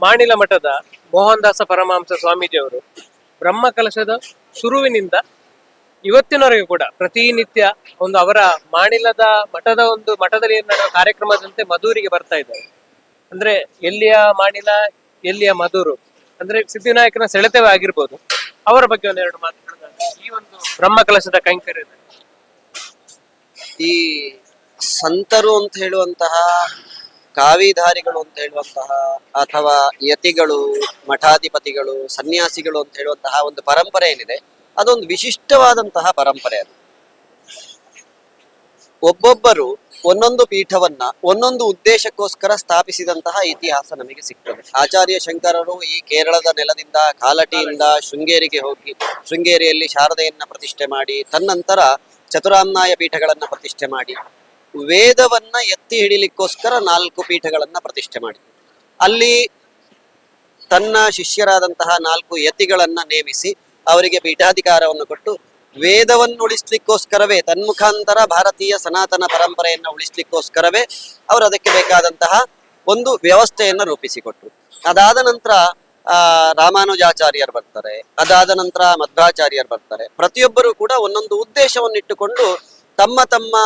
ಮಾಣಿಲ ಮಠದ ಮೋಹನ್ ದಾಸ ಪರಮಹಂಸ ಸ್ವಾಮೀಜಿಯವರು ಬ್ರಹ್ಮ ಕಲಶದ ಶುರುವಿನಿಂದ ಇವತ್ತಿನವರೆಗೂ ಕೂಡ ಪ್ರತಿನಿತ್ಯ ಒಂದು ಅವರ ಮಾಣಿಲದ ಮಠದ ಒಂದು ಮಠದಲ್ಲಿ ನಡೆಯುವ ಕಾರ್ಯಕ್ರಮದಂತೆ ಮಧೂರಿಗೆ ಬರ್ತಾ ಇದ್ದಾರೆ. ಅಂದ್ರೆ ಎಲ್ಲಿಯ ಮಾಣಿಲ, ಎಲ್ಲಿಯ ಮಧುರು? ಅಂದ್ರೆ ಸಿದ್ಧಿವಿನಾಯಕನ ಸೆಳೆತವೇ ಆಗಿರ್ಬೋದು. ಅವರ ಬಗ್ಗೆ ಒಂದೆರಡು ಮಾತುಗಳನ್ನ ಈ ಒಂದು ಬ್ರಹ್ಮ ಕಲಶದ ಕೈಂಕರ್ಯದಲ್ಲಿ ಈ ಸಂತರು ಅಂತ ಹೇಳುವಂತಹ ಕಾವಿಧಾರಿಗಳು ಅಂತ ಹೇಳುವಂತಹ ಅಥವಾ ಯತಿಗಳು, ಮಠಾಧಿಪತಿಗಳು, ಸನ್ಯಾಸಿಗಳು ಅಂತ ಹೇಳುವಂತಹ ಒಂದು ಪರಂಪರೆ ಏನಿದೆ, ಅದೊಂದು ವಿಶಿಷ್ಟವಾದಂತಹ ಪರಂಪರೆ ಅದು. ಒಬ್ಬೊಬ್ಬರು ಒಂದೊಂದು ಪೀಠವನ್ನ, ಒಂದೊಂದು ಉದ್ದೇಶಕ್ಕೋಸ್ಕರ ಸ್ಥಾಪಿಸಿದಂತಹ ಇತಿಹಾಸ ನಮಗೆ ಸಿಗ್ತದೆ. ಆಚಾರ್ಯ ಶಂಕರರು ಈ ಕೇರಳದ ನೆಲದಿಂದ, ಕಾಲಟಿಯಿಂದ ಶೃಂಗೇರಿಗೆ ಹೋಗಿ, ಶೃಂಗೇರಿಯಲ್ಲಿ ಶಾರದೆಯನ್ನ ಪ್ರತಿಷ್ಠೆ ಮಾಡಿ, ತನ್ನಂತರ ಚತುರಾಮ್ನಾಯ ಪೀಠಗಳನ್ನ ಪ್ರತಿಷ್ಠೆ ಮಾಡಿ ವೇದವನ್ನ ಎತ್ತಿ ಹಿಡಿಲಿಕ್ಕೋಸ್ಕರ ನಾಲ್ಕು ಪೀಠಗಳನ್ನ ಪ್ರತಿಷ್ಠೆ ಮಾಡಿ ಅಲ್ಲಿ ತನ್ನ ಶಿಷ್ಯರಾದಂತಹ ನಾಲ್ಕು ಯತಿಗಳನ್ನ ನೇಮಿಸಿ ಅವರಿಗೆ ಪೀಠಾಧಿಕಾರವನ್ನು ಕೊಟ್ಟು ವೇದವನ್ನು ಉಳಿಸ್ಲಿಕ್ಕೋಸ್ಕರವೇ ತನ್ಮುಖಾಂತರ ಭಾರತೀಯ ಸನಾತನ ಪರಂಪರೆಯನ್ನ ಉಳಿಸ್ಲಿಕ್ಕೋಸ್ಕರವೇ ಅವರು ಅದಕ್ಕೆ ಬೇಕಾದಂತಹ ಒಂದು ವ್ಯವಸ್ಥೆಯನ್ನು ರೂಪಿಸಿಕೊಟ್ರು. ಅದಾದ ನಂತರ ರಾಮಾನುಜಾಚಾರ್ಯರು ಬರ್ತಾರೆ. ಅದಾದ ನಂತರ ಮಧ್ವಾಚಾರ್ಯರು ಬರ್ತಾರೆ. ಪ್ರತಿಯೊಬ್ಬರು ಕೂಡ ಒಂದೊಂದು ಉದ್ದೇಶವನ್ನಿಟ್ಟುಕೊಂಡು ತಮ್ಮ ತಮ್ಮ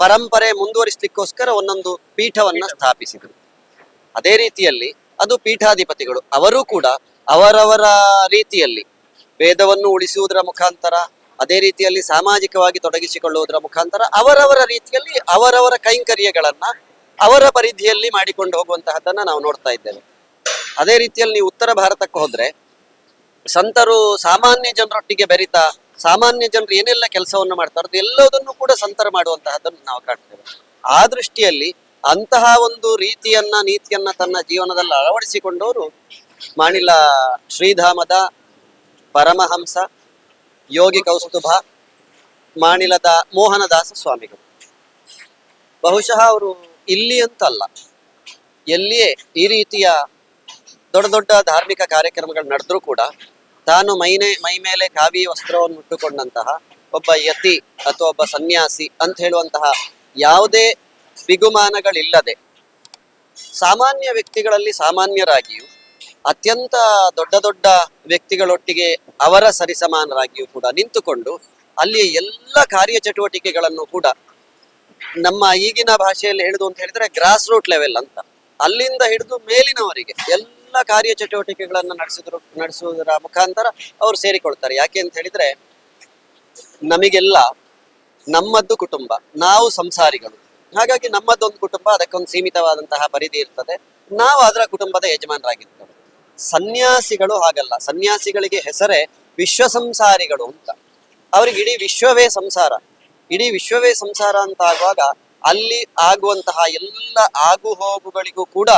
ಪರಂಪರೆ ಮುಂದುವರಿಸಲಿಕ್ಕೋಸ್ಕರ ಒಂದೊಂದು ಪೀಠವನ್ನ ಸ್ಥಾಪಿಸಿದರು. ಅದೇ ರೀತಿಯಲ್ಲಿ ಅದು ಪೀಠಾಧಿಪತಿಗಳು. ಅವರು ಕೂಡ ಅವರವರ ರೀತಿಯಲ್ಲಿ ವೇದವನ್ನು ಉಳಿಸುವುದರ ಮುಖಾಂತರ ಅದೇ ರೀತಿಯಲ್ಲಿ ಸಾಮಾಜಿಕವಾಗಿ ತೊಡಗಿಸಿಕೊಳ್ಳುವುದರ ಮುಖಾಂತರ ಅವರವರ ರೀತಿಯಲ್ಲಿ ಅವರವರ ಕೈಂಕರ್ಯಗಳನ್ನ ಅವರ ಪರಿಧಿಯಲ್ಲಿ ಮಾಡಿಕೊಂಡು ಹೋಗುವಂತಹದ್ದನ್ನ ನಾವು ನೋಡ್ತಾ ಇದ್ದೇವೆ. ಅದೇ ರೀತಿಯಲ್ಲಿ ನೀವು ಉತ್ತರ ಭಾರತಕ್ಕೆ ಹೋದ್ರೆ ಸಂತರು ಸಾಮಾನ್ಯ ಜನರೊಟ್ಟಿಗೆ ಬೆರಿತಾ ಸಾಮಾನ್ಯ ಜನರು ಏನೆಲ್ಲ ಕೆಲಸವನ್ನು ಮಾಡ್ತಾರೋ ಎಲ್ಲದನ್ನು ಕೂಡ ಸಂತರ ಮಾಡುವಂತಹದ್ದನ್ನು ನಾವು ಕಾಣ್ತೇವೆ. ಆ ದೃಷ್ಟಿಯಲ್ಲಿ ಅಂತಹ ಒಂದು ರೀತಿಯನ್ನ, ನೀತಿಯನ್ನ ತನ್ನ ಜೀವನದಲ್ಲಿ ಅಳವಡಿಸಿಕೊಂಡವರು ಮಾಣಿಲ ಶ್ರೀಧಾಮದ ಪರಮಹಂಸ, ಯೋಗಿ ಕೌಸ್ತುಭ ಮಾಣಿಲದ ಮೋಹನದಾಸ ಸ್ವಾಮಿಗಳು. ಬಹುಶಃ ಅವರು ಇಲ್ಲಿ ಅಂತಲ್ಲ, ಎಲ್ಲಿಯೇ ಈ ರೀತಿಯ ದೊಡ್ಡ ದೊಡ್ಡ ಧಾರ್ಮಿಕ ಕಾರ್ಯಕ್ರಮಗಳು ನಡೆದ್ರೂ ಕೂಡ ತಾನು ಮೈನೆ, ಮೈ ಮೇಲೆ ಕಾವಿ ವಸ್ತ್ರವನ್ನು ಉಟ್ಟುಕೊಂಡಂತಹ ಒಬ್ಬ ಯತಿ ಅಥವಾ ಒಬ್ಬ ಸನ್ಯಾಸಿ ಅಂತ ಹೇಳುವಂತಹ ಯಾವುದೇ ಬಿಗುಮಾನಗಳಿಲ್ಲದೆ ಸಾಮಾನ್ಯ ವ್ಯಕ್ತಿಗಳಲ್ಲಿ ಸಾಮಾನ್ಯರಾಗಿಯೂ, ಅತ್ಯಂತ ದೊಡ್ಡ ದೊಡ್ಡ ವ್ಯಕ್ತಿಗಳೊಟ್ಟಿಗೆ ಅವರ ಸರಿಸಮಾನರಾಗಿಯೂ ಕೂಡ ನಿಂತುಕೊಂಡು ಅಲ್ಲಿಯ ಎಲ್ಲ ಕಾರ್ಯಚಟುವಟಿಕೆಗಳನ್ನು ಕೂಡ ನಮ್ಮ ಈಗಿನ ಭಾಷೆಯಲ್ಲಿ ಹೇಳುದು ಅಂತ ಹೇಳಿದ್ರೆ ಗ್ರಾಸ್ ರೂಟ್ ಲೆವೆಲ್ ಅಂತ. ಅಲ್ಲಿಂದ ಹಿಡಿದು ಮೇಲಿನವರಿಗೆ ಎಲ್ಲ ಕಾರ್ಯಚಟುವಟಿಕೆಗಳನ್ನ ನಡೆಸಿದ್ರು, ನಡೆಸುವುದರ ಮುಖಾಂತರ ಅವರು ಸೇರಿಕೊಳ್ತಾರೆ. ಯಾಕೆ ಅಂತ ಹೇಳಿದ್ರೆ, ನಮಗೆಲ್ಲ ನಮ್ಮದ್ದು ಕುಟುಂಬ, ನಾವು ಸಂಸಾರಿಗಳು. ಹಾಗಾಗಿ ನಮ್ಮದೊಂದು ಕುಟುಂಬ, ಅದಕ್ಕೊಂದು ಸೀಮಿತವಾದಂತಹ ಪರಿಧಿ ಇರ್ತದೆ. ನಾವು ಅದರ ಕುಟುಂಬದ ಯಜಮಾನರಾಗಿರ್ತೇವೆ. ಸನ್ಯಾಸಿಗಳು ಹಾಗಲ್ಲ. ಸನ್ಯಾಸಿಗಳಿಗೆ ಹೆಸರೇ ವಿಶ್ವ ಸಂಸಾರಿಗಳು ಅಂತ. ಅವ್ರಿಗೆ ಇಡೀ ವಿಶ್ವವೇ ಸಂಸಾರ. ಇಡೀ ವಿಶ್ವವೇ ಸಂಸಾರ ಅಂತ ಆಗುವಾಗ ಅಲ್ಲಿ ಆಗುವಂತಹ ಎಲ್ಲ ಆಗು ಹೋಗುಗಳಿಗೂ ಕೂಡ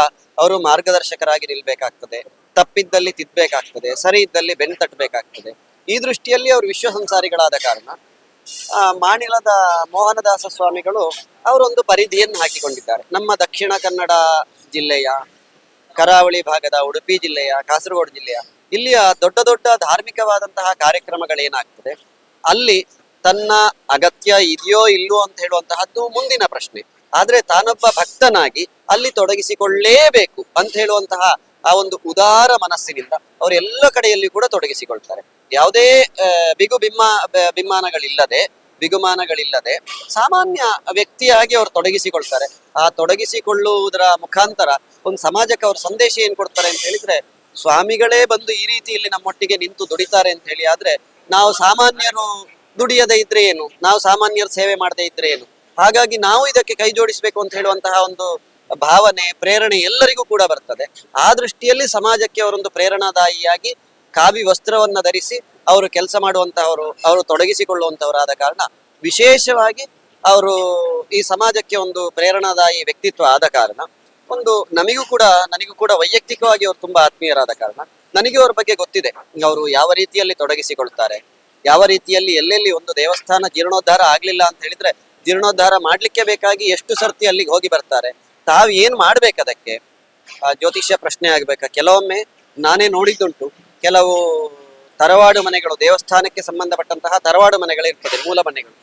ಅವರು ಮಾರ್ಗದರ್ಶಕರಾಗಿ ನಿಲ್ಬೇಕಾಗ್ತದೆ. ತಪ್ಪಿದ್ದಲ್ಲಿ ತಿದ್ದಬೇಕಾಗ್ತದೆ ಸರಿ ಇದ್ದಲ್ಲಿ ಬೆನ್ ತಟ್ಟಬೇಕಾಗ್ತದೆ. ಈ ದೃಷ್ಟಿಯಲ್ಲಿ ಅವರು ವಿಶ್ವ ಸಂಸಾರಿಗಳಾದ ಕಾರಣ ಮಾಣಿಲದ ಮೋಹನದಾಸ ಸ್ವಾಮಿಗಳು ಅವರೊಂದು ಪರಿಧಿಯನ್ನು ಹಾಕಿಕೊಂಡಿದ್ದಾರೆ. ನಮ್ಮ ದಕ್ಷಿಣ ಕನ್ನಡ ಜಿಲ್ಲೆಯ, ಕರಾವಳಿ ಭಾಗದ ಉಡುಪಿ ಜಿಲ್ಲೆಯ, ಕಾಸರಗೋಡು ಜಿಲ್ಲೆಯ, ಇಲ್ಲಿಯ ದೊಡ್ಡ ದೊಡ್ಡ ಧಾರ್ಮಿಕವಾದಂತಹ ಕಾರ್ಯಕ್ರಮಗಳೇನಾಗ್ತದೆ, ಅಲ್ಲಿ ತನ್ನ ಅಗತ್ಯ ಇದೆಯೋ ಇಲ್ಲೋ ಅಂತ ಹೇಳುವಂತಹದ್ದು ಮುಂದಿನ ಪ್ರಶ್ನೆ. ಆದ್ರೆ ತಾನೊಬ್ಬ ಭಕ್ತನಾಗಿ ಅಲ್ಲಿ ತೊಡಗಿಸಿಕೊಳ್ಳೇಬೇಕು ಅಂತ ಹೇಳುವಂತಹ ಆ ಒಂದು ಉದಾರ ಮನಸ್ಸಿನಿಂದ ಅವರು ಎಲ್ಲ ಕಡೆಯಲ್ಲಿ ಕೂಡ ತೊಡಗಿಸಿಕೊಳ್ತಾರೆ. ಯಾವುದೇ ಬಿಗು ಬಿಮ್ಮ ಬಿಮ್ಮಾನಗಳಿಲ್ಲದೆ, ಬಿಗುಮಾನಗಳಿಲ್ಲದೆ ಸಾಮಾನ್ಯ ವ್ಯಕ್ತಿಯಾಗಿ ಅವರು ತೊಡಗಿಸಿಕೊಳ್ತಾರೆ. ಆ ತೊಡಗಿಸಿಕೊಳ್ಳುವುದರ ಮುಖಾಂತರ ಒಂದು ಸಮಾಜಕ್ಕೆ ಅವ್ರ ಸಂದೇಶ ಏನ್ ಕೊಡ್ತಾರೆ ಅಂತ ಹೇಳಿದ್ರೆ, ಸ್ವಾಮಿಗಳೇ ಬಂದು ಈ ರೀತಿಯಲ್ಲಿ ನಮ್ಮೊಟ್ಟಿಗೆ ನಿಂತು ದುಡಿತಾರೆ ಅಂತ ಹೇಳಿ, ಆದ್ರೆ ನಾವು ಸಾಮಾನ್ಯರು ದುಡಿಯದೇ ಇದ್ರೆ ಏನು? ನಾವು ಸಾಮಾನ್ಯರ ಸೇವೆ ಮಾಡದೇ ಇದ್ರೆ ಏನು? ಹಾಗಾಗಿ ನಾವು ಇದಕ್ಕೆ ಕೈ ಜೋಡಿಸಬೇಕು ಅಂತ ಹೇಳುವಂತಹ ಒಂದು ಭಾವನೆ, ಪ್ರೇರಣೆ ಎಲ್ಲರಿಗೂ ಕೂಡ ಬರ್ತದೆ. ಆ ದೃಷ್ಟಿಯಲ್ಲಿ ಸಮಾಜಕ್ಕೆ ಅವರೊಂದು ಪ್ರೇರಣಾದಾಯಿಯಾಗಿ ಕಾವಿ ವಸ್ತ್ರವನ್ನ ಧರಿಸಿ ಅವರು ಕೆಲಸ ಮಾಡುವಂತಹವರು, ಅವರು ತೊಡಗಿಸಿಕೊಳ್ಳುವಂತವರಾದ ಕಾರಣ ವಿಶೇಷವಾಗಿ ಅವರು ಈ ಸಮಾಜಕ್ಕೆ ಒಂದು ಪ್ರೇರಣಾದಾಯಿ ವ್ಯಕ್ತಿತ್ವ ಆದ ಕಾರಣ, ಒಂದು ನಮಿಗೂ ಕೂಡ, ನನಗೂ ಕೂಡ ವೈಯಕ್ತಿಕವಾಗಿ ಅವರು ತುಂಬಾ ಆತ್ಮೀಯರಾದ ಕಾರಣ, ನನಗೆ ಅವ್ರ ಬಗ್ಗೆ ಗೊತ್ತಿದೆ. ಅವರು ಯಾವ ರೀತಿಯಲ್ಲಿ ತೊಡಗಿಸಿಕೊಳ್ತಾರೆ? ಯಾವ ರೀತಿಯಲ್ಲಿ ಎಲ್ಲೆಲ್ಲಿ ಒಂದು ದೇವಸ್ಥಾನ ಜೀರ್ಣೋದ್ಧಾರ ಆಗ್ಲಿಲ್ಲ ಅಂತ ಹೇಳಿದ್ರೆ ಜೀರ್ಣೋದ್ಧಾರ ಮಾಡ್ಲಿಕ್ಕೆ ಬೇಕಾಗಿ ಎಷ್ಟು ಸರ್ತಿ ಅಲ್ಲಿಗೆ ಹೋಗಿ ಬರ್ತಾರೆ. ತಾವ್ ಏನ್ ಮಾಡ್ಬೇಕು ಅದಕ್ಕೆ? ಜ್ಯೋತಿಷ್ಯ ಪ್ರಶ್ನೆ ಆಗ್ಬೇಕಾ? ಕೆಲವೊಮ್ಮೆ ನಾನೇ ನೋಡಿದ್ದುಂಟು. ಕೆಲವು ತರವಾಡು ಮನೆಗಳು, ದೇವಸ್ಥಾನಕ್ಕೆ ಸಂಬಂಧಪಟ್ಟಂತಹ ತರವಾಡು ಮನೆಗಳಿರ್ತದೆ ಮೂಲ ಮನೆಗಳು.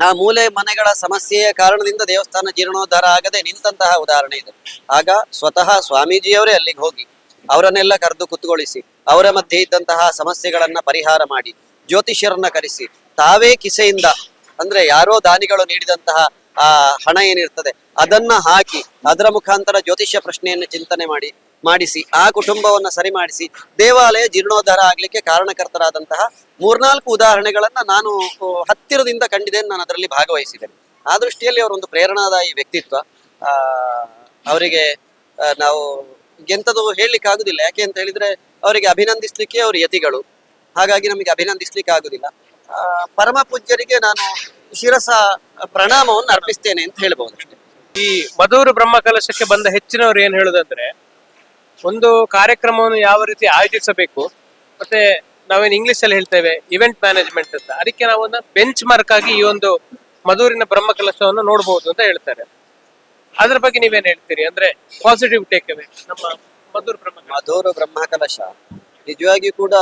ಆ ಮೂಲೆ ಮನೆಗಳ ಸಮಸ್ಯೆಯ ಕಾರಣದಿಂದ ದೇವಸ್ಥಾನ ಜೀರ್ಣೋದ್ಧಾರ ಆಗದೆ ನಿಂತಹ ಉದಾಹರಣೆ ಇದೆ. ಆಗ ಸ್ವತಃ ಸ್ವಾಮೀಜಿಯವರೇ ಅಲ್ಲಿಗೆ ಹೋಗಿ ಅವರನ್ನೆಲ್ಲ ಕರೆದು ಕುತ್ಕೊಳಿಸಿ ಅವರ ಮಧ್ಯೆ ಇದ್ದಂತಹ ಸಮಸ್ಯೆಗಳನ್ನ ಪರಿಹಾರ ಮಾಡಿ ಜ್ಯೋತಿಷ್ಯರನ್ನ ಕರೆಸಿ. ತಾವೇ ಕಿಸೆಯಿಂದ, ಅಂದ್ರೆ ಯಾರೋ ದಾನಿಗಳು ನೀಡಿದಂತಹ, ಆ, ಹಣ ಏನಿರ್ತದೆ, ಅದನ್ನ ಹಾಕಿ, ಅದರ ಮುಖಾಂತರ ಜ್ಯೋತಿಷ್ಯ ಪ್ರಶ್ನೆಯನ್ನು ಚಿಂತನೆ ಮಾಡಿ, ಮಾಡಿಸಿ, ಆ ಕುಟುಂಬವನ್ನ ಸರಿ ಮಾಡಿಸಿ, ದೇವಾಲಯ ಜೀರ್ಣೋದ್ಧಾರ ಆಗ್ಲಿಕ್ಕೆ ಕಾರಣಕರ್ತರಾದಂತಹ ಮೂರ್ನಾಲ್ಕು ಉದಾಹರಣೆಗಳನ್ನ ನಾನು ಹತ್ತಿರದಿಂದ ಕಂಡಿದ್ದೇನೆ, ನಾನು ಅದರಲ್ಲಿ ಭಾಗವಹಿಸಿದ್ದೇನೆ. ಆ ದೃಷ್ಟಿಯಲ್ಲಿ ಅವರೊಂದು ಪ್ರೇರಣಾದಾಯಿ ವ್ಯಕ್ತಿತ್ವ. ಅವರಿಗೆ ನಾವು ಎಂಥದ್ದು ಹೇಳಲಿಕ್ಕೆ ಆಗುದಿಲ್ಲ ಯಾಕೆ ಅಂತ ಹೇಳಿದ್ರೆ, ಅವರಿಗೆ ಅಭಿನಂದಿಸ್ಲಿಕ್ಕೆ ಅವರು ಯತಿಗಳು. ಹಾಗಾಗಿ ನಮಗೆ ಅಭಿನಂದಿಸ್ಲಿಕ್ಕೆ ಆಗುದಿಲ್ಲ ಪರಮ ಪೂಜ್ಯರಿಗೆ ನಾನು ಶಿರಸ ಪ್ರಣಾಮವನ್ನು ಅರ್ಪಿಸ್ತೇನೆ ಅಂತ ಹೇಳಬಹುದು ಅಷ್ಟೇ ಈ ಮಧೂರು ಬ್ರಹ್ಮ ಕಲಶಕ್ಕೆ ಬಂದ ಹೆಚ್ಚಿನವರು ಏನ್ ಹೇಳುದಂದ್ರೆ ಒಂದು ಕಾರ್ಯಕ್ರಮವನ್ನು ಯಾವ ರೀತಿ ಆಯೋಜಿಸಬೇಕು ಮತ್ತೆ ನಾವೇನು ಇಂಗ್ಲಿಷ್ ಅಲ್ಲಿ ಹೇಳ್ತೇವೆ ಇವೆಂಟ್ ಮ್ಯಾನೇಜ್ಮೆಂಟ್ ಅಂತ. ಅದಕ್ಕೆ ನಾವೊಂದು ಬೆಂಚ್ ಮಾರ್ಕ್ ಆಗಿ ಈ ಒಂದು ಮಧುರಿನ ಬ್ರಹ್ಮ ಕಲಶವನ್ನು ನೋಡಬಹುದು ಅಂತ ಹೇಳ್ತಾರೆ. ಅದ್ರ ಬಗ್ಗೆ ನೀವೇನ್ ಹೇಳ್ತೀರಿ? ಅಂದ್ರೆ ಪಾಸಿಟಿವ್ ಟೇಕ್ ಅವೇ ನಮ್ಮ ಮಧುರ್ ಬ್ರಹ್ಮ ಕಲಶ. ಬ್ರಹ್ಮ ಬ್ರಹ್ಮಕಲಶ. ನಿಜವಾಗಿಯೂ ಕೂಡ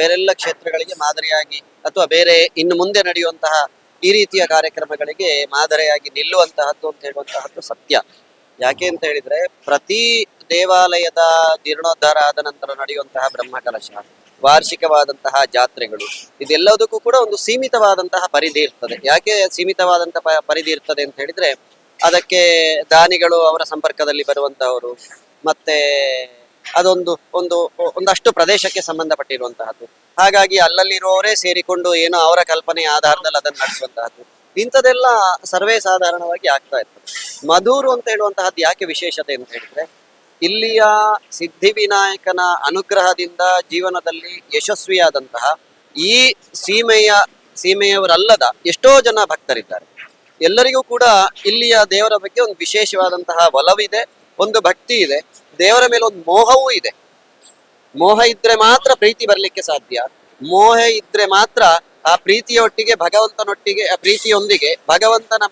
ಬೇರೆಲ್ಲ ಕ್ಷೇತ್ರಗಳಿಗೆ ಮಾದರಿಯಾಗಿ ಅಥವಾ ಬೇರೆ ಇನ್ನು ಮುಂದೆ ನಡೆಯುವಂತಹ ಈ ರೀತಿಯ ಕಾರ್ಯಕ್ರಮಗಳಿಗೆ ಮಾದರಿಯಾಗಿ ನಿಲ್ಲುವಂತಹದ್ದು ಅಂತ ಹೇಳುವಂತಹದ್ದು ಸತ್ಯ. ಯಾಕೆ ಅಂತ ಹೇಳಿದ್ರೆ ಪ್ರತಿ ದೇವಾಲಯದ ಜೀರ್ಣೋದ್ಧಾರ ಆದ ನಂತರ ನಡೆಯುವಂತಹ ಬ್ರಹ್ಮಕಲಶ, ವಾರ್ಷಿಕವಾದಂತಹ ಜಾತ್ರೆಗಳು, ಇದೆಲ್ಲದಕ್ಕೂ ಕೂಡ ಒಂದು ಸೀಮಿತವಾದಂತಹ ಪರಿಧಿ ಇರ್ತದೆ. ಯಾಕೆ ಸೀಮಿತವಾದಂತಹ ಪರಿಧಿ ಇರ್ತದೆ ಅಂತ ಹೇಳಿದ್ರೆ ಅದಕ್ಕೆ ದಾನಿಗಳು ಅವರ ಸಂಪರ್ಕದಲ್ಲಿ ಬರುವಂತಹವರು, ಮತ್ತೆ ಅದೊಂದು, ಒಂದು, ಒಂದಷ್ಟು ಪ್ರದೇಶಕ್ಕೆ ಸಂಬಂಧಪಟ್ಟಿರುವಂತಹದ್ದು. ಹಾಗಾಗಿ ಅಲ್ಲಲ್ಲಿರುವವರೇ ಸೇರಿಕೊಂಡು ಏನೋ ಅವರ ಕಲ್ಪನೆ ಆಧಾರದಲ್ಲಿ ಅದನ್ನು ನಡೆಸುವಂತಹದ್ದು. ಇಂಥದೆಲ್ಲ ಸರ್ವೇ ಸಾಧಾರಣವಾಗಿ ಆಗ್ತಾ ಇತ್ತು ಮಧೂರು ಅಂತ ಹೇಳುವಂತಹದ್ದು ಯಾಕೆ ವಿಶೇಷತೆ ಅಂತ ಹೇಳಿದ್ರೆ, ಇಲ್ಲಿಯ ಸಿದ್ಧಿವಿನಾಯಕನ ಅನುಗ್ರಹದಿಂದ ಜೀವನದಲ್ಲಿ ಯಶಸ್ವಿಯಾದಂತಹ ಈ ಸೀಮೆಯ, ಸೀಮೆಯವರಲ್ಲದ ಎಷ್ಟೋ ಜನ ಭಕ್ತರಿದ್ದಾರೆ. ಎಲ್ಲರಿಗೂ ಕೂಡ ಇಲ್ಲಿಯ ದೇವರ ಬಗ್ಗೆ ಒಂದು ವಿಶೇಷವಾದಂತಹ ಒಲವಿದೆ, ಒಂದು ಭಕ್ತಿ ಇದೆ. ದೇವರ ಮೇಲೆ ಒಂದು ಮೋಹವೂ ಇದೆ. ಮೋಹ ಇದ್ರೆ ಮಾತ್ರ ಪ್ರೀತಿ ಬರ್ಲಿಕ್ಕೆ ಸಾಧ್ಯ. ಮೋಹ ಇದ್ರೆ ಮಾತ್ರ ಆ ಪ್ರೀತಿಯೊಟ್ಟಿಗೆ ಭಗವಂತನೊಟ್ಟಿಗೆ, ಆ ಪ್ರೀತಿಯೊಂದಿಗೆ ಭಗವಂತನ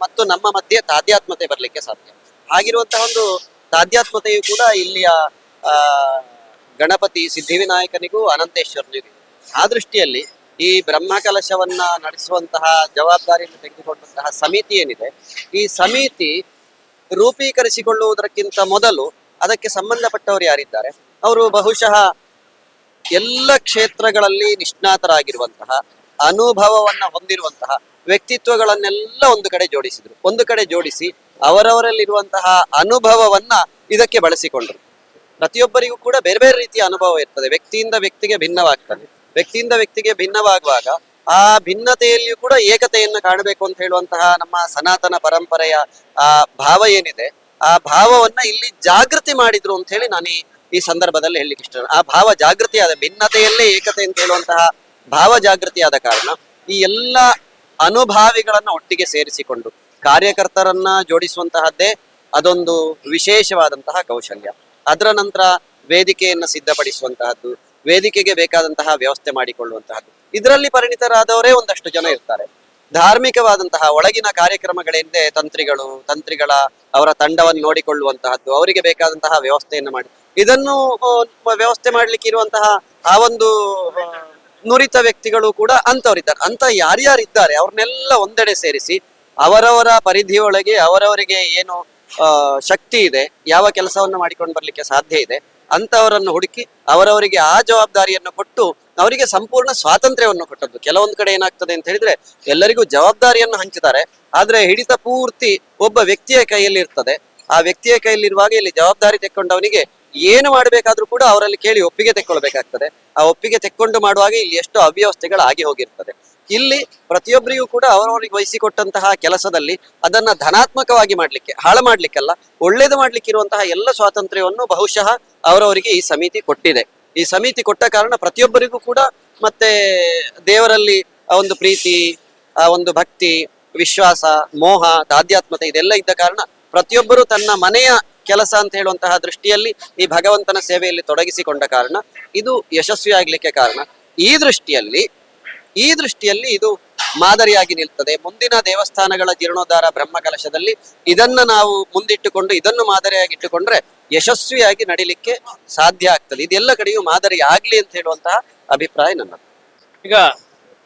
ಮತ್ತು ನಮ್ಮ ಮಧ್ಯೆ ತಾಧ್ಯಾತ್ಮತೆ ಬರ್ಲಿಕ್ಕೆ ಸಾಧ್ಯ. ಹಾಗಿರುವಂತಹ ಒಂದು ತಾಧ್ಯಾತ್ಮತೆಯು ಕೂಡ ಇಲ್ಲಿಯ, ಆ, ಗಣಪತಿ ಸಿದ್ಧಿವಿನಾಯಕನಿಗೂ ಅನಂತೇಶ್ವರನಿಗೂ. ಆ ದೃಷ್ಟಿಯಲ್ಲಿ ಈ ಬ್ರಹ್ಮ ಕಲಶವನ್ನ ನಡೆಸುವಂತಹ ಜವಾಬ್ದಾರಿಯನ್ನು ತೆಗೆದುಕೊಂಡಂತಹ ಸಮಿತಿ ಏನಿದೆ, ಈ ಸಮಿತಿ ರೂಪೀಕರಿಸಿಕೊಳ್ಳುವುದಕ್ಕಿಂತ ಮೊದಲು ಅದಕ್ಕೆ ಸಂಬಂಧಪಟ್ಟವರು ಯಾರಿದ್ದಾರೆ? ಅವರು ಬಹುಶಃ ಎಲ್ಲ ಕ್ಷೇತ್ರಗಳಲ್ಲಿ ನಿಷ್ಣಾತರಾಗಿರುವಂತಹ, ಅನುಭವವನ್ನ ಹೊಂದಿರುವಂತಹ ವ್ಯಕ್ತಿತ್ವಗಳನ್ನೆಲ್ಲ ಒಂದು ಕಡೆ ಜೋಡಿಸಿದ್ರು. ಒಂದು ಕಡೆ ಜೋಡಿಸಿ ಅವರವರಲ್ಲಿರುವಂತಹ ಅನುಭವವನ್ನ ಇದಕ್ಕೆ ಬಳಸಿಕೊಂಡ್ರು. ಪ್ರತಿಯೊಬ್ಬರಿಗೂ ಕೂಡ ಬೇರೆ ಬೇರೆ ರೀತಿಯ ಅನುಭವ ಇರ್ತದೆ. ವ್ಯಕ್ತಿಯಿಂದ ವ್ಯಕ್ತಿಗೆ ಭಿನ್ನವಾಗ್ತದೆ. ವ್ಯಕ್ತಿಯಿಂದ ವ್ಯಕ್ತಿಗೆ ಭಿನ್ನವಾಗುವಾಗ ಆ ಭಿನ್ನತೆಯಲ್ಲಿಯೂ ಕೂಡ ಏಕತೆಯನ್ನು ಕಾಣಬೇಕು ಅಂತ ಹೇಳುವಂತಹ ನಮ್ಮ ಸನಾತನ ಪರಂಪರೆಯ ಆ ಭಾವ ಏನಿದೆ? ಆ ಭಾವವನ್ನ ಇಲ್ಲಿ ಜಾಗೃತಿ ಮಾಡಿದ್ರು ಅಂತ ಹೇಳಿ ನಾನು ಈ ಸಂದರ್ಭದಲ್ಲಿ ಹೇಳಲಿಕ್ಕೆ ಇಷ್ಟ ಆ ಭಾವ ಜಾಗೃತಿ ಆದ ಭಿನ್ನತೆಯಲ್ಲೇ ಏಕತೆ ಅಂತ ಹೇಳುವಂತಹ ಭಾವ ಜಾಗೃತಿ ಆದ ಕಾರಣ ಈ ಎಲ್ಲ ಅನುಭಾವಿಗಳನ್ನ ಒಟ್ಟಿಗೆ ಸೇರಿಸಿಕೊಂಡು ಕಾರ್ಯಕರ್ತರನ್ನ ಜೋಡಿಸುವಂತಹದ್ದೇ ಅದೊಂದು ವಿಶೇಷವಾದಂತಹ ಕೌಶಲ್ಯ. ಅದರ ನಂತರ ವೇದಿಕೆಯನ್ನು ಸಿದ್ಧಪಡಿಸುವಂತಹದ್ದು, ವೇದಿಕೆಗೆ ಬೇಕಾದಂತಹ ವ್ಯವಸ್ಥೆ ಮಾಡಿಕೊಳ್ಳುವಂತಹದ್ದು. ಇದರಲ್ಲಿ ಪರಿಣಿತರಾದವರೇ ಒಂದಷ್ಟು ಜನ ಇರ್ತಾರೆ. ಧಾರ್ಮಿಕವಾದಂತಹ ಒಳಗಿನ ಕಾರ್ಯಕ್ರಮಗಳೆಂದೇ ತಂತ್ರಿಗಳು, ತಂತ್ರಿಗಳ ಅವರ ತಂಡವನ್ನು ನೋಡಿಕೊಳ್ಳುವಂತಹದ್ದು, ಅವರಿಗೆ ಬೇಕಾದಂತಹ ವ್ಯವಸ್ಥೆಯನ್ನು ಮಾಡಿ. ಇದನ್ನು ವ್ಯವಸ್ಥೆ ಮಾಡ್ಲಿಕ್ಕೆ ಇರುವಂತಹ ಆ ಒಂದು ನುರಿತ ವ್ಯಕ್ತಿಗಳು ಕೂಡ ಅಂತವರಿದ್ದಾರೆ ಅಂತ ಯಾರ್ಯಾರಿದ್ದಾರೆ, ಅವ್ರನ್ನೆಲ್ಲ ಒಂದೆಡೆ ಸೇರಿಸಿ, ಅವರವರ ಪರಿಧಿಯೊಳಗೆ, ಅವರವರಿಗೆ ಏನು ಶಕ್ತಿ ಇದೆ, ಯಾವ ಕೆಲಸವನ್ನು ಮಾಡಿಕೊಂಡು ಬರ್ಲಿಕ್ಕೆ ಸಾಧ್ಯ ಇದೆ ಅಂತವರನ್ನು ಹುಡುಕಿ ಅವರವರಿಗೆ ಆ ಜವಾಬ್ದಾರಿಯನ್ನು ಕೊಟ್ಟು ಅವರಿಗೆ ಸಂಪೂರ್ಣ ಸ್ವಾತಂತ್ರ್ಯವನ್ನು ಕೊಟ್ಟದ್ದು. ಕೆಲವೊಂದು ಕಡೆ ಏನಾಗ್ತದೆ ಅಂತ ಹೇಳಿದ್ರೆ ಎಲ್ಲರಿಗೂ ಜವಾಬ್ದಾರಿಯನ್ನು ಹಂಚುತ್ತಾರೆ ಆದ್ರೆ ಹಿಡಿತ ಪೂರ್ತಿ ಒಬ್ಬ ವ್ಯಕ್ತಿಯ ಕೈಯಲ್ಲಿ ಇರ್ತದೆ. ಆ ವ್ಯಕ್ತಿಯ ಕೈಯಲ್ಲಿರುವಾಗ ಇಲ್ಲಿ ಜವಾಬ್ದಾರಿ ತೆಕ್ಕೊಂಡವನಿಗೆ ಏನು ಮಾಡಬೇಕಾದ್ರೂ ಕೂಡ ಅವರಲ್ಲಿ ಕೇಳಿ ಒಪ್ಪಿಗೆ ತೆಕ್ಕೊಳ್ಬೇಕಾಗ್ತದೆ. ಆ ಒಪ್ಪಿಗೆ ತೆಕ್ಕೊಂಡು ಮಾಡುವಾಗ ಇಲ್ಲಿ ಎಷ್ಟು ಅವ್ಯವಸ್ಥೆಗಳು ಆಗಿ ಹೋಗಿರ್ತದೆ. ಇಲ್ಲಿ ಪ್ರತಿಯೊಬ್ಬರಿಗೂ ಕೂಡ ಅವರವರಿಗೆ ವಹಿಸಿಕೊಟ್ಟಂತಹ ಕೆಲಸದಲ್ಲಿ ಅದನ್ನ ಧನಾತ್ಮಕವಾಗಿ ಮಾಡಲಿಕ್ಕೆ, ಹಾಳು ಮಾಡ್ಲಿಕ್ಕಲ್ಲ, ಒಳ್ಳೇದು ಮಾಡ್ಲಿಕ್ಕೆ ಇರುವಂತಹ ಎಲ್ಲ ಸ್ವಾತಂತ್ರ್ಯವನ್ನು ಬಹುಶಃ ಅವರವರಿಗೆ ಈ ಸಮಿತಿ ಕೊಟ್ಟಿದೆ. ಈ ಸಮಿತಿ ಕೊಟ್ಟ ಕಾರಣ ಪ್ರತಿಯೊಬ್ಬರಿಗೂ ಕೂಡ ಮತ್ತೆ ದೇವರಲ್ಲಿ ಆ ಒಂದು ಪ್ರೀತಿ, ಆ ಒಂದು ಭಕ್ತಿ, ವಿಶ್ವಾಸ, ಮೋಹ ಆಧ್ಯಾತ್ಮತೆ ಇದೆಲ್ಲ ಇದ್ದ ಕಾರಣ ಪ್ರತಿಯೊಬ್ಬರು ತನ್ನ ಮನೆಯ ಕೆಲಸ ಅಂತ ಹೇಳುವಂತಹ ದೃಷ್ಟಿಯಲ್ಲಿ ಈ ಭಗವಂತನ ಸೇವೆಯಲ್ಲಿ ತೊಡಗಿಸಿಕೊಂಡ ಕಾರಣ ಇದು ಯಶಸ್ವಿ ಆಗ್ಲಿಕ್ಕೆ ಕಾರಣ. ಈ ದೃಷ್ಟಿಯಲ್ಲಿ ಈ ದೃಷ್ಟಿಯಲ್ಲಿ ಇದು ಮಾದರಿಯಾಗಿ ನಿಲ್ತದೆ. ಮುಂದಿನ ದೇವಸ್ಥಾನಗಳ ಜೀರ್ಣೋದ್ಧಾರ ಬ್ರಹ್ಮ ಕಲಶದಲ್ಲಿ ಇದನ್ನ ನಾವು ಮುಂದಿಟ್ಟುಕೊಂಡು ಇದನ್ನು ಮಾದರಿಯಾಗಿ ಇಟ್ಟುಕೊಂಡ್ರೆ ಯಶಸ್ವಿಯಾಗಿ ನಡಿಲಿಕ್ಕೆ ಸಾಧ್ಯ ಆಗ್ತದೆ. ಇದೆಲ್ಲ ಕಡೆಯೂ ಮಾದರಿ ಆಗ್ಲಿ ಅಂತ ಹೇಳುವಂತಹ ಅಭಿಪ್ರಾಯ ನನ್ನದು. ಈಗ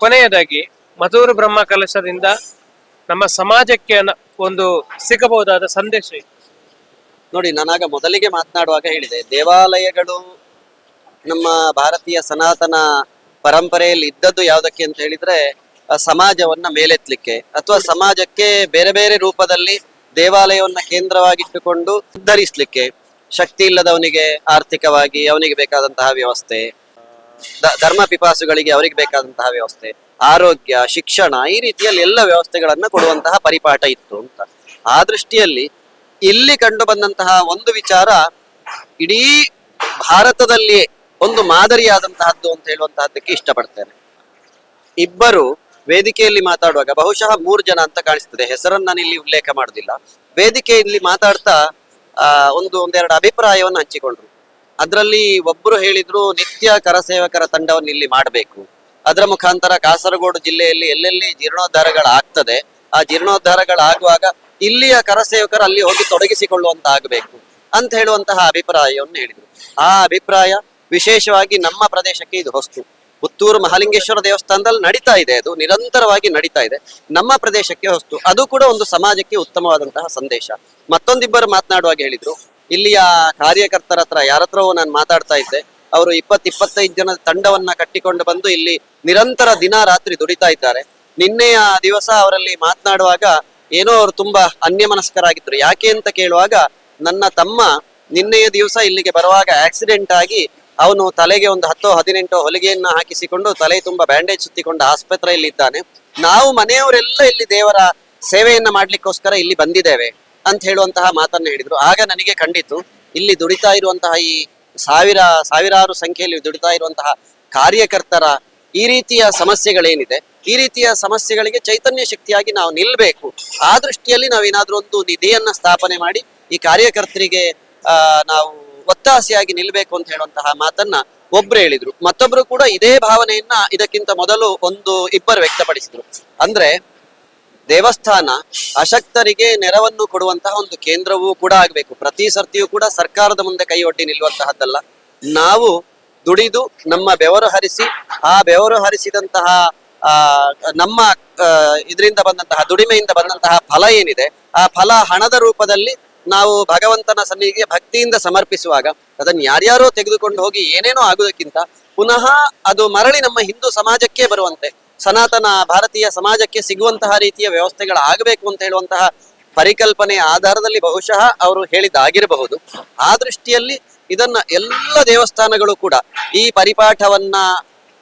ಕೊನೆಯದಾಗಿ ಮಧೂರು ಬ್ರಹ್ಮ ಕಲಶದಿಂದ ನಮ್ಮ ಸಮಾಜಕ್ಕೆ ಒಂದು ಸಿಗಬಹುದಾದ ಸಂದೇಶ? ನೋಡಿ ನಾನಾಗ ಮೊದಲಿಗೆ ಮಾತನಾಡುವಾಗ ಹೇಳಿದೆ ದೇವಾಲಯಗಳು ನಮ್ಮ ಭಾರತೀಯ ಸನಾತನ ಪರಂಪರೆಯಲ್ಲಿ ಇದ್ದದ್ದು ಯಾವುದಕ್ಕೆ ಅಂತ ಹೇಳಿದ್ರೆ ಸಮಾಜವನ್ನ ಮೇಲೆತ್ತಲಿಕ್ಕೆ ಅಥವಾ ಸಮಾಜಕ್ಕೆ ಬೇರೆ ಬೇರೆ ರೂಪದಲ್ಲಿ ದೇವಾಲಯವನ್ನ ಕೇಂದ್ರವಾಗಿಟ್ಟುಕೊಂಡು ಉದ್ಧರಿಸ್ಲಿಕ್ಕೆ ಶಕ್ತಿ ಇಲ್ಲದವನಿಗೆ ಆರ್ಥಿಕವಾಗಿ ಅವನಿಗೆ ಬೇಕಾದಂತಹ ವ್ಯವಸ್ಥೆ ಧರ್ಮ ಪಿಪಾಸುಗಳಿಗೆ ಅವರಿಗೆ ಬೇಕಾದಂತಹ ವ್ಯವಸ್ಥೆ, ಆರೋಗ್ಯ, ಶಿಕ್ಷಣ ಈ ರೀತಿಯಲ್ಲಿ ಎಲ್ಲ ವ್ಯವಸ್ಥೆಗಳನ್ನ ಕೊಡುವಂತಹ ಪರಿಪಾಠ ಇತ್ತು ಅಂತ. ಆ ದೃಷ್ಟಿಯಲ್ಲಿ ಇಲ್ಲಿ ಕಂಡು ಒಂದು ವಿಚಾರ ಇಡೀ ಭಾರತದಲ್ಲಿ ಒಂದು ಮಾದರಿಯಾದಂತಹದ್ದು ಅಂತ ಹೇಳುವಂತಹದ್ದಕ್ಕೆ ಇಷ್ಟಪಡ್ತೇನೆ. ಇಬ್ಬರು ವೇದಿಕೆಯಲ್ಲಿ ಮಾತಾಡುವಾಗ ಬಹುಶಃ ಮೂರು ಜನ ಅಂತ ಕಾಣಿಸ್ತದೆ. ಹೆಸರನ್ನು ನಾನು ಇಲ್ಲಿ ಉಲ್ಲೇಖ ಮಾಡುದಿಲ್ಲ. ವೇದಿಕೆಯಲ್ಲಿ ಮಾತಾಡ್ತಾ ಒಂದು ಒಂದೆರಡು ಅಭಿಪ್ರಾಯವನ್ನು ಹಂಚಿಕೊಂಡ್ರು. ಅದರಲ್ಲಿ ಒಬ್ಬರು ಹೇಳಿದ್ರು, ನಿತ್ಯ ಕರಸೇವಕರ ತಂಡವನ್ನು ಇಲ್ಲಿ ಮಾಡಬೇಕು. ಅದರ ಮುಖಾಂತರ ಕಾಸರಗೋಡು ಜಿಲ್ಲೆಯಲ್ಲಿ ಎಲ್ಲೆಲ್ಲಿ ಜೀರ್ಣೋದ್ಧಾರಗಳಾಗ್ತದೆ, ಆ ಜೀರ್ಣೋದ್ಧಾರಗಳಾಗುವಾಗ ಇಲ್ಲಿಯ ಕರಸೇವಕರು ಅಲ್ಲಿ ಹೋಗಿ ತೊಡಗಿಸಿಕೊಳ್ಳುವಂತ ಆಗಬೇಕು ಅಂತ ಹೇಳುವಂತಹ ಅಭಿಪ್ರಾಯವನ್ನು ಹೇಳಿದರು. ಆ ಅಭಿಪ್ರಾಯ ವಿಶೇಷವಾಗಿ ನಮ್ಮ ಪ್ರದೇಶಕ್ಕೆ ಇದು ಹೊಸ್ತು. ಪುತ್ತೂರು ಮಹಾಲಿಂಗೇಶ್ವರ ದೇವಸ್ಥಾನದಲ್ಲಿ ನಡೀತಾ ಇದೆ ಅದು, ನಿರಂತರವಾಗಿ ನಡೀತಾ ಇದೆ. ನಮ್ಮ ಪ್ರದೇಶಕ್ಕೆ ಹೊಸ್ತು. ಅದು ಕೂಡ ಒಂದು ಸಮಾಜಕ್ಕೆ ಉತ್ತಮವಾದಂತಹ ಸಂದೇಶ. ಮತ್ತೊಂದಿಬ್ಬರು ಮಾತನಾಡುವಾಗ ಹೇಳಿದ್ರು, ಇಲ್ಲಿಯ ಕಾರ್ಯಕರ್ತರ ಹತ್ರ, ಯಾರ ಹತ್ರವೋ ನಾನು ಮಾತಾಡ್ತಾ ಇದ್ದೆ, ಅವರು ಇಪ್ಪತ್ ಇಪ್ಪತ್ತೈದು ಜನ ತಂಡವನ್ನ ಕಟ್ಟಿಕೊಂಡು ಬಂದು ಇಲ್ಲಿ ನಿರಂತರ ದಿನ ರಾತ್ರಿ ದುಡಿತಾ ಇದ್ದಾರೆ. ನಿನ್ನೆಯ ದಿವಸ ಅವರಲ್ಲಿ ಮಾತನಾಡುವಾಗ ಏನೋ ಅವರು ತುಂಬಾ ಅನ್ಯಮನಸ್ಕರಾಗಿದ್ರು. ಯಾಕೆ ಅಂತ ಕೇಳುವಾಗ, ನನ್ನ ತಮ್ಮ ನಿನ್ನೆಯ ದಿವಸ ಇಲ್ಲಿಗೆ ಬರುವಾಗ ಆಕ್ಸಿಡೆಂಟ್ ಆಗಿ ಅವನು ತಲೆಗೆ ಒಂದು ಹತ್ತು ಹದಿನೆಂಟು ಹೊಲಿಗೆಯನ್ನು ಹಾಕಿಸಿಕೊಂಡು ತಲೆ ತುಂಬಾ ಬ್ಯಾಂಡೇಜ್ ಸುತ್ತಿಕೊಂಡು ಆಸ್ಪತ್ರೆಯಲ್ಲಿ ಇದ್ದಾನೆ ನಾವು ಮನೆಯವರೆಲ್ಲ ಇಲ್ಲಿ ದೇವರ ಸೇವೆಯನ್ನ ಮಾಡ್ಲಿಕ್ಕೋಸ್ಕರ ಇಲ್ಲಿ ಬಂದಿದ್ದೇವೆ ಅಂತ ಹೇಳುವಂತಹ ಮಾತನ್ನ ಹೇಳಿದ್ರು. ಆಗ ನನಗೆ ಕಂಡಿತು, ಇಲ್ಲಿ ದುಡಿತಾ ಇರುವಂತಹ ಈ ಸಾವಿರ, ಸಾವಿರಾರು ಸಂಖ್ಯೆಯಲ್ಲಿ ದುಡಿತಾ ಇರುವಂತಹ ಕಾರ್ಯಕರ್ತರ ಈ ರೀತಿಯ ಸಮಸ್ಯೆಗಳೇನಿದೆ? ಈ ರೀತಿಯ ಸಮಸ್ಯೆಗಳಿಗೆ ಚೈತನ್ಯ ಶಕ್ತಿಯಾಗಿ ನಾವು ನಿಲ್ಬೇಕು. ಆ ದೃಷ್ಟಿಯಲ್ಲಿ ನಾವೇನಾದ್ರೂ ಒಂದು ನಿಧಿಯನ್ನ ಸ್ಥಾಪನೆ ಮಾಡಿ ಈ ಕಾರ್ಯಕರ್ತರಿಗೆ ನಾವು ಒತ್ತಾಸೆಯಾಗಿ ನಿಲ್ಬೇಕು ಅಂತ ಹೇಳುವಂತಹ ಮಾತನ್ನ ಒಬ್ರು ಹೇಳಿದ್ರು. ಮತ್ತೊಬ್ರು ಕೂಡ ಇದೇ ಭಾವನೆಯನ್ನ ಇದಕ್ಕಿಂತ ಮೊದಲು ಒಂದು ಇಬ್ಬರು ವ್ಯಕ್ತಪಡಿಸಿದ್ರು. ಅಂದ್ರೆ ದೇವಸ್ಥಾನ ಅಶಕ್ತರಿಗೆ ನೆರವನ್ನು ಕೊಡುವಂತಹ ಒಂದು ಕೇಂದ್ರವೂ ಕೂಡ ಆಗ್ಬೇಕು. ಪ್ರತಿ ಸರ್ತಿಯೂ ಕೂಡ ಸರ್ಕಾರದ ಮುಂದೆ ಕೈ ಒಡ್ಡಿ ನಿಲ್ಲುವಂತಹದ್ದಲ್ಲ. ನಾವು ದುಡಿದು ನಮ್ಮ ಬೆವರು ಹರಿಸಿ, ಆ ಬೆವರು ಹರಿಸಿದಂತಹ, ಆ, ನಮ್ಮ ಇದರಿಂದ ಬಂದಂತಹ ದುಡಿಮೆಯಿಂದ ಬಂದಂತಹ ಫಲ ಏನಿದೆ, ಆ ಫಲ ಹಣದ ರೂಪದಲ್ಲಿ ನಾವು ಭಗವಂತನ ಸನ್ನಿಧಿಗೆ ಭಕ್ತಿಯಿಂದ ಸಮರ್ಪಿಸುವಾಗ ಅದನ್ನು ಯಾರ್ಯಾರೋ ತೆಗೆದುಕೊಂಡು ಹೋಗಿ ಏನೇನೋ ಆಗುವುದಕ್ಕಿಂತ ಪುನಃ ಅದು ಮರಳಿ ನಮ್ಮ ಹಿಂದೂ ಸಮಾಜಕ್ಕೆ ಬರುವಂತೆ, ಸನಾತನ ಭಾರತೀಯ ಸಮಾಜಕ್ಕೆ ಸಿಗುವಂತಹ ರೀತಿಯ ವ್ಯವಸ್ಥೆಗಳಾಗಬೇಕು ಅಂತ ಹೇಳುವಂತಹ ಪರಿಕಲ್ಪನೆ ಆಧಾರದಲ್ಲಿ ಬಹುಶಃ ಅವರು ಹೇಳಿದ್ದಾಗಿರಬಹುದು. ಆ ದೃಷ್ಟಿಯಲ್ಲಿ ಇದನ್ನ ಎಲ್ಲ ದೇವಸ್ಥಾನಗಳು ಕೂಡ ಈ ಪರಿಪಾಠವನ್ನ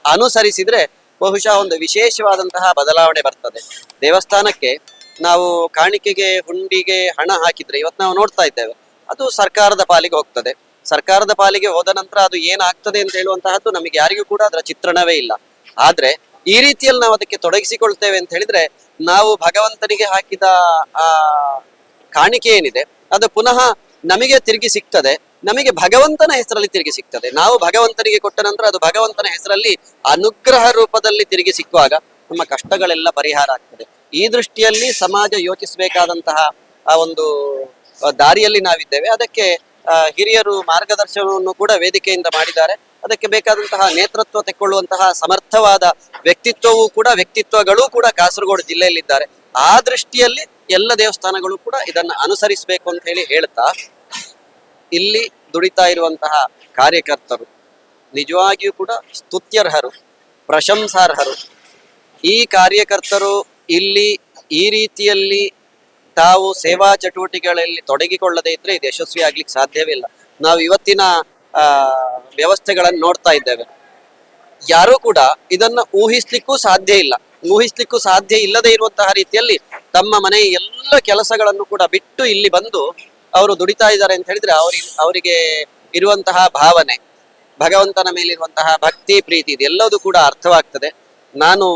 ಅನುಸರಿಸಿದ್ರೆ ಬಹುಶಃ ಒಂದು ವಿಶೇಷವಾದಂತಹ ಬದಲಾವಣೆ ಬರ್ತದೆ. ದೇವಸ್ಥಾನಕ್ಕೆ ನಾವು ಕಾಣಿಕೆಗೆ, ಹುಂಡಿಗೆ ಹಣ ಹಾಕಿದ್ರೆ ಇವತ್ತು ನಾವು ನೋಡ್ತಾ ಇದ್ದೇವೆ. ಅದು ಸರ್ಕಾರದ ಪಾಲಿಗೆ ಹೋಗ್ತದೆ. ಸರ್ಕಾರದ ಪಾಲಿಗೆ ಹೋದ ನಂತರ ಅದು ಏನಾಗ್ತದೆ ಅಂತ ಹೇಳುವಂತಹದ್ದು ನಮಗೆ ಯಾರಿಗೂ ಕೂಡ ಅದರ ಚಿತ್ರಣವೇ ಇಲ್ಲ. ಆದ್ರೆ ಈ ರೀತಿಯಲ್ಲಿ ನಾವು ಅದಕ್ಕೆ ತೊಡಗಿಸಿಕೊಳ್ತೇವೆ ಅಂತ ಹೇಳಿದ್ರೆ ನಾವು ಭಗವಂತನಿಗೆ ಹಾಕಿದ ಆ ಕಾಣಿಕೆ ಏನಿದೆ, ಅದು ಪುನಃ ನಮಗೆ ತಿರುಗಿ ಸಿಗ್ತದೆ. ನಮಗೆ ಭಗವಂತನ ಹೆಸರಲ್ಲಿ ತಿರುಗಿ ಸಿಗ್ತದೆ. ನಾವು ಭಗವಂತನಿಗೆ ಕೊಟ್ಟ ನಂತರ ಅದು ಭಗವಂತನ ಹೆಸರಲ್ಲಿ ಅನುಗ್ರಹ ರೂಪದಲ್ಲಿ ತಿರುಗಿ ಸಿಕ್ಕುವಾಗ ನಮ್ಮ ಕಷ್ಟಗಳೆಲ್ಲ ಪರಿಹಾರ ಆಗ್ತದೆ. ಈ ದೃಷ್ಟಿಯಲ್ಲಿ ಸಮಾಜ ಯೋಚಿಸಬೇಕಾದಂತಹ, ಆ ಒಂದು ದಾರಿಯಲ್ಲಿ ನಾವಿದ್ದೇವೆ. ಅದಕ್ಕೆ ಹಿರಿಯರು ಮಾರ್ಗದರ್ಶನವನ್ನು ಕೂಡ ವೇದಿಕೆಯಿಂದ ಮಾಡಿದ್ದಾರೆ. ಅದಕ್ಕೆ ಬೇಕಾದಂತಹ ನೇತೃತ್ವ ತೆಕ್ಕೊಳ್ಳುವಂತಹ ಸಮರ್ಥವಾದ ವ್ಯಕ್ತಿತ್ವವೂ ಕೂಡ, ವ್ಯಕ್ತಿತ್ವಗಳೂ ಕೂಡ ಕಾಸರಗೋಡು ಜಿಲ್ಲೆಯಲ್ಲಿದ್ದಾರೆ. ಆ ದೃಷ್ಟಿಯಲ್ಲಿ ಎಲ್ಲ ದೇವಸ್ಥಾನಗಳು ಕೂಡ ಇದನ್ನು ಅನುಸರಿಸಬೇಕು ಅಂತ ಹೇಳಿ ಹೇಳ್ತಾ, ಇಲ್ಲಿ ದುಡಿತಾ ಇರುವಂತಹ ಕಾರ್ಯಕರ್ತರು, ನಿಜವಾಗಿಯೂ ಕೂಡ ಸ್ತುತ್ಯರ್ಹರು, ಪ್ರಶಂಸಾರ್ಹರು. ಈ ಕಾರ್ಯಕರ್ತರು ಇಲ್ಲಿ ಈ ರೀತಿಯಲ್ಲಿ ತಾವು ಸೇವಾ ಚಟುವಟಿಕೆಗಳಲ್ಲಿ ತೊಡಗಿಕೊಳ್ಳದೇ ಇದ್ರೆ ಇದು ಯಶಸ್ವಿ ಆಗ್ಲಿಕ್ಕೆ ಸಾಧ್ಯವೇ ಇಲ್ಲ. ನಾವು ಇವತ್ತಿನ ವ್ಯವಸ್ಥೆಗಳನ್ನು ನೋಡ್ತಾ ಇದ್ದೇವೆ. ಯಾರೂ ಕೂಡ ಇದನ್ನ ಊಹಿಸ್ಲಿಕ್ಕೂ ಸಾಧ್ಯ ಇಲ್ಲ. ಊಹಿಸ್ಲಿಕ್ಕೂ ಸಾಧ್ಯ ಇಲ್ಲದೆ ಇರುವಂತಹ ರೀತಿಯಲ್ಲಿ ತಮ್ಮ ಮನೆ ಎಲ್ಲ ಕೆಲಸಗಳನ್ನು ಕೂಡ ಬಿಟ್ಟು ಇಲ್ಲಿ ಬಂದು ಅವರು ದುಡಿತಾ ಇದ್ದಾರೆ ಅಂತ ಹೇಳಿದ್ರೆ ಅವರಿಗೆ ಅವರಿಗೆ ಇರುವಂತಹ ಭಾವನೆ, ಭಗವಂತನ ಮೇಲಿರುವಂತಹ ಭಕ್ತಿ, ಪ್ರೀತಿ, ಇದೆಲ್ಲದೂ ಕೂಡ ಅರ್ಥವಾಗ್ತದೆ. ನಾನು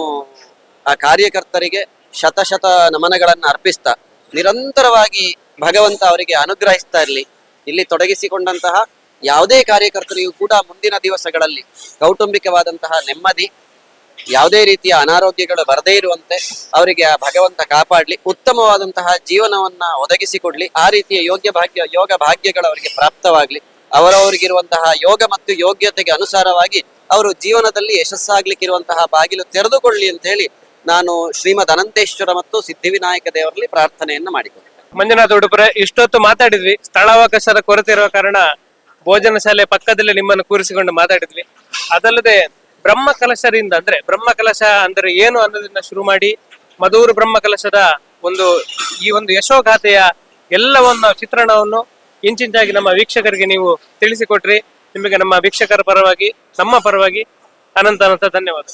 ಆ ಕಾರ್ಯಕರ್ತರಿಗೆ ಶತಶತ ನಮನಗಳನ್ನು ಅರ್ಪಿಸ್ತಾ, ನಿರಂತರವಾಗಿ ಭಗವಂತ ಅವರಿಗೆ ಅನುಗ್ರಹಿಸ್ತಾ ಇರಲಿ. ಇಲ್ಲಿ ತೊಡಗಿಸಿಕೊಂಡಂತಹ ಯಾವುದೇ ಕಾರ್ಯಕರ್ತರಿಗೂ ಕೂಡ ಮುಂದಿನ ದಿವಸಗಳಲ್ಲಿ ಕೌಟುಂಬಿಕವಾದಂತಹ ನೆಮ್ಮದಿ, ಯಾವುದೇ ರೀತಿಯ ಅನಾರೋಗ್ಯಗಳು ಬರದೇ ಇರುವಂತೆ ಅವರಿಗೆ ಆ ಭಗವಂತ ಕಾಪಾಡಲಿ, ಉತ್ತಮವಾದಂತಹ ಜೀವನವನ್ನ ಒದಗಿಸಿಕೊಡ್ಲಿ, ಆ ರೀತಿಯ ಯೋಗ್ಯ ಭಾಗ್ಯ, ಯೋಗ ಭಾಗ್ಯಗಳು ಅವರಿಗೆ ಪ್ರಾಪ್ತವಾಗ್ಲಿ, ಅವರವರಿಗಿರುವಂತಹ ಯೋಗ ಮತ್ತು ಯೋಗ್ಯತೆಗೆ ಅನುಸಾರವಾಗಿ ಅವರು ಜೀವನದಲ್ಲಿ ಯಶಸ್ಸಾಗ್ಲಿಕ್ಕಿರುವಂತಹ ಬಾಗಿಲು ತೆರೆದುಕೊಳ್ಳಿ ಅಂತ ಹೇಳಿ ನಾನು ಶ್ರೀಮದ್ ಅನಂತೇಶ್ವರ ಮತ್ತು ಸಿದ್ಧಿವಿನಾಯಕ ದೇವರಲ್ಲಿ ಪ್ರಾರ್ಥನೆಯನ್ನ ಮಾಡಿಕೊಂಡೆ ಮಂಜುನಾಥ ಉಡುಪುರ, ಇಷ್ಟೊತ್ತು ಮಾತಾಡಿದ್ವಿ. ಸ್ಥಳಾವಕಾಶದ ಕೊರತೆ ಇರುವ ಕಾರಣ ಭೋಜನ ಶಾಲೆ ಪಕ್ಕದಲ್ಲೇ ನಿಮ್ಮನ್ನು ಕೂರಿಸಿಕೊಂಡು ಮಾತಾಡಿದ್ವಿ. ಅದಲ್ಲದೆ ಬ್ರಹ್ಮ ಕಲಶದಿಂದ ಅಂದ್ರೆ ಬ್ರಹ್ಮ ಕಲಶ ಅಂದ್ರೆ ಏನು ಅನ್ನೋದನ್ನ ಶುರು ಮಾಡಿ ಮಧೂರು ಬ್ರಹ್ಮ ಕಲಶದ ಒಂದು ಈ ಒಂದು ಯಶೋಗಾಥೆಯ ಎಲ್ಲವನ್ನ ಚಿತ್ರಣವನ್ನು ಇಂಚಿಂಚಾಗಿ ನಮ್ಮ ವೀಕ್ಷಕರಿಗೆ ನೀವು ತಿಳಿಸಿಕೊಟ್ರಿ. ನಿಮಗೆ ನಮ್ಮ ವೀಕ್ಷಕರ ಪರವಾಗಿ, ನಮ್ಮ ಪರವಾಗಿ ಅನಂತ ಅನಂತ ಧನ್ಯವಾದ